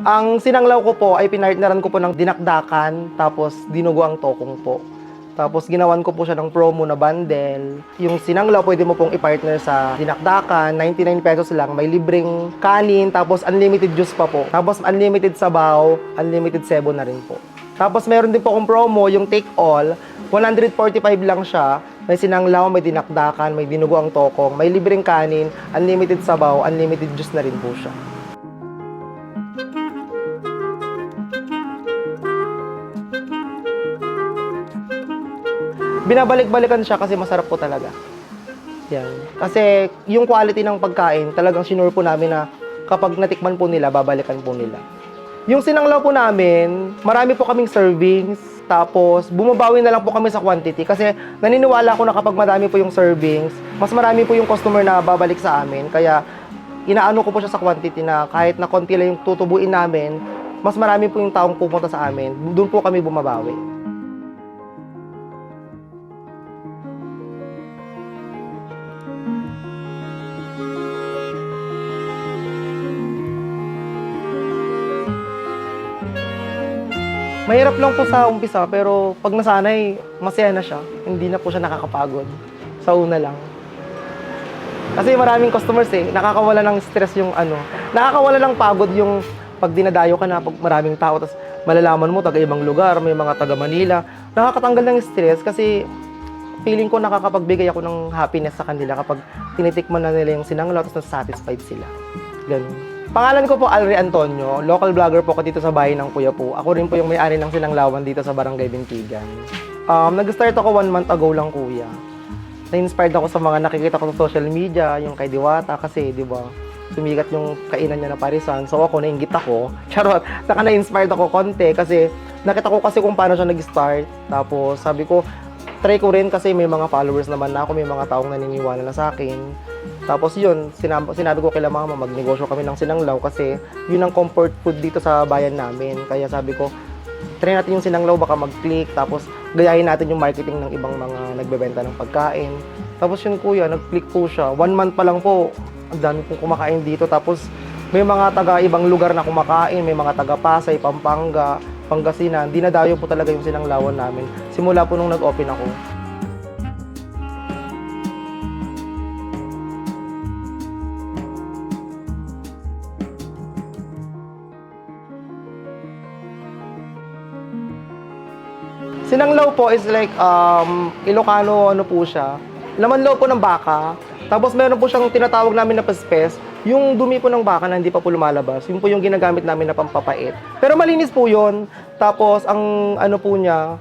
Ang sinanglaw ko po ay pinartneran ko po ng dinakdakan, tapos dinugo ang tokong po. Tapos ginawan ko po siya ng promo na bundle. Yung sinanglaw, pwede mo pong i-partner sa dinakdakan, 99 pesos lang. May libreng kanin, tapos unlimited juice pa po. Tapos unlimited sabaw, unlimited sebo na rin po. Tapos meron din po akong promo, yung take all, 145 lang siya. May sinanglaw, may dinakdakan, may dinugo ang tokong, may libreng kanin, unlimited sabaw, unlimited juice na rin po siya. Binabalik-balikan siya kasi masarap po talaga. Yan. Kasi yung quality ng pagkain, talagang sinure po namin na kapag natikman po nila, babalikan po nila. Yung sinanglaw po namin, marami po kaming servings, tapos bumabawi na lang po kami sa quantity kasi naniniwala ko na kapag madami po yung servings, mas marami po yung customer na babalik sa amin. Kaya inaano ko po siya sa quantity na kahit na konti lang yung tutubuin namin, mas marami po yung taong pupunta sa amin. Doon po kami bumabawi. Mahirap lang po sa umpisa, pero pag nasanay, masaya na siya. Hindi na po siya nakakapagod. Sa una lang. Kasi maraming customers eh, nakakawala ng stress yung ano, nakakawala ng pagod yung pag dinadayo ka na, pag maraming tao, tapos malalaman mo taga ibang lugar, may mga taga Manila, nakakatanggal ng stress kasi feeling ko nakakapagbigay ako ng happiness sa kanila kapag tinitikman na nila yung sinanglaw tapos satisfied sila. Ganun. Pangalan ko po Alri Antonio, local vlogger po ako dito sa bahay ng Kuya po. Ako rin po yung may-ari ng Sinanglawan dito sa Barangay Bintigan. Um, nag-start ako one month ago lang kuya. Na-inspired ako sa mga nakikita ko sa social media, yung kay Diwata kasi, di ba, sumikat yung kainan niya na parisan. So ako, nainggit ako. Charot, naka na-inspired ako konti kasi nakita ko kasi kung paano siya nag-start. Tapos sabi ko, try ko rin kasi may mga followers naman na ako, may mga taong naniniwala na sa akin. Tapos yun, sinabi, sinabi ko kay mama, magnegosyo kami ng sinanglaw kasi yun ang comfort food dito sa bayan namin. Kaya sabi ko, try natin yung sinanglaw, baka mag-click, tapos gayahin natin yung marketing ng ibang mga nagbebenta ng pagkain. Tapos yun kuya, nag-click po siya. One month pa lang po, ang dami pong kumakain dito. Tapos may mga taga ibang lugar na kumakain, may mga taga Pasay, Pampanga, Pangasinan. Dinadayo po talaga yung sinanglawan namin. Simula po nung nag-open ako. Sinanglaw po is like um, Ilocano ano po siya. Laman loob po ng baka. Tapos meron po siyang tinatawag namin na paspes. Yung dumi po ng baka na hindi pa po lumalabas, yun po yung ginagamit namin na pampapait. Pero malinis po yun. Tapos ang ano po niya,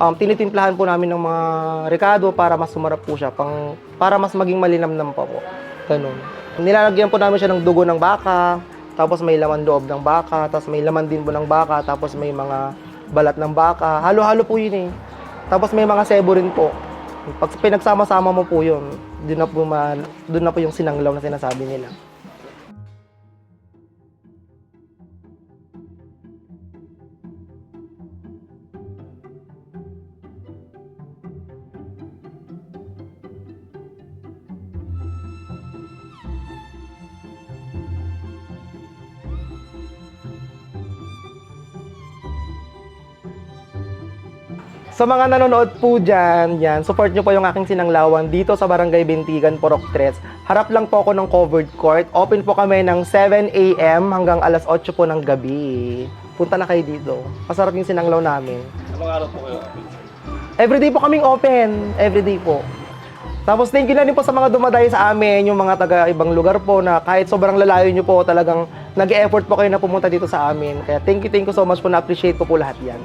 um, tinitimplahan po namin ng mga rekado para mas sumarap po siya, pang, para mas maging malinamnam pa po. Ganun. Nilalagyan po namin siya ng dugo ng baka, tapos may laman loob ng baka, tapos may laman din po ng baka, tapos may mga balat ng baka. Halo-halo po yun eh. Tapos may mga sebo rin po. Pag pinagsama-sama mo po yun, doon na po, ma, doon na po yung sinanglaw na sinasabi nila. Sa mga nanonood po dyan, yan, support nyo po yung aking sinanglawan dito sa Barangay Bintigan, Porok Tres. Harap lang po ako ng covered court. Open po kami ng 7 a.m. hanggang alas 8 po ng gabi. Punta na kayo dito. Masarap yung sinanglaw namin. Anong araw po kayo? Everyday po kaming open. Everyday po. Tapos thank you na rin po sa mga dumadayo sa amin, yung mga taga ibang lugar po na kahit sobrang lalayo nyo po, talagang nag-effort po kayo na pumunta dito sa amin. Kaya thank you, thank you so much po, na-appreciate ko po lahat yan.